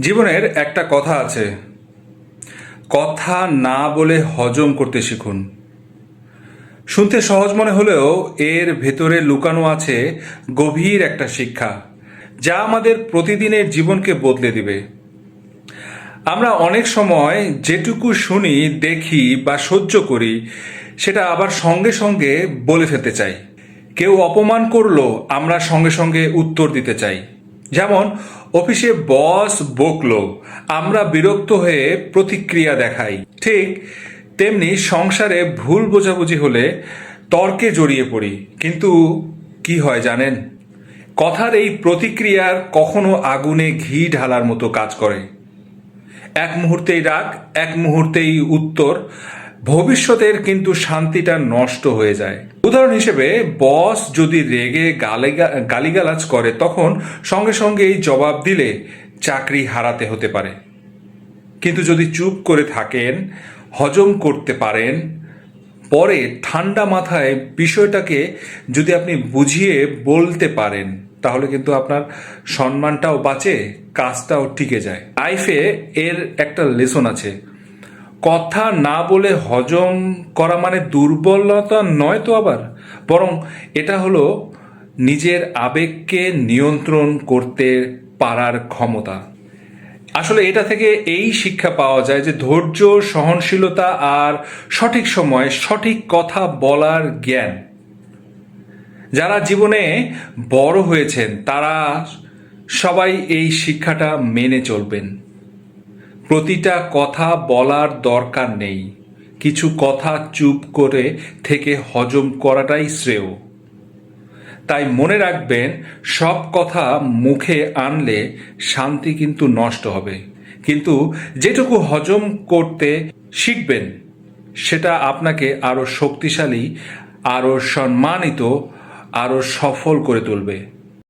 জীবনের একটা কথা আছে। কথা না বলে হজম করতে শিখুন। শুনতে সহজ মনে হলেও এর ভেতরে লুকানো আছে গভীর একটা শিক্ষা, যা আমাদের প্রতিদিনের জীবনকে বদলে দিবে। আমরা অনেক সময় যেটুকু শুনি, দেখি বা সহ্য করি, সেটা আবার সঙ্গে সঙ্গে বলে ফেলতে চাই। কেউ অপমান করল আমরা সঙ্গে সঙ্গে উত্তর দিতে চাই। যেমন, অফিসে বস বকলো আমরা বিরক্ত হয়ে প্রতিক্রিয়া দেখাই। ঠিক তেমনি সংসারে ভুল বোঝাবুঝি হলে তর্কে জড়িয়ে পড়ি। কিন্তু কি হয় জানেন? কথার এই প্রতিক্রিয়ার কখনো আগুনে ঘি ঢালার মতো কাজ করে। এক মুহূর্তেই রাগ, এক মুহূর্তেই উত্তর। ভবিষ্যতের কিন্তু শান্তিটা নষ্ট হয়ে যায়। উদাহরণ হিসেবে, বস যদি রেগে গালে গালিগালাজ করে, তখন সঙ্গে সঙ্গেই জবাব দিলে চাকরি হারাতে হতে পারে। কিন্তু যদি চুপ করে থাকেন, হজম করতে পারেন, পরে ঠান্ডা মাথায় বিষয়টাকে যদি আপনি বুঝিয়ে বলতে পারেন, তাহলে কিন্তু আপনার সম্মানটাও বাঁচে, কাজটাও টিকে যায়। লাইফে এর একটা লেসন আছে কথা না বলে হজম করা মানে দুর্বলতা নয় তো আবার, বরং এটা হলো নিজের আবেগকে নিয়ন্ত্রণ করতে পারার ক্ষমতা। আসলে এটা থেকে এই শিক্ষা পাওয়া যায় যে ধৈর্য, সহনশীলতা আর সঠিক সময়, সঠিক কথা বলার জ্ঞান। যারা জীবনে বড় হয়েছেন, তারা সবাই এই শিক্ষাটা মেনে চলবেন। প্রতিটা কথা বলার দরকার নেই। কিছু কথা চুপ করে থেকে হজম করাটাই শ্রেয়। তাই মনে রাখবেন, সব কথা মুখে আনলে শান্তি কিন্তু নষ্ট হবে। কিন্তু যেটুকু হজম করতে শিখবেন, সেটা আপনাকে আরও শক্তিশালী আরও সম্মানিত আরও সফল করে তুলবে।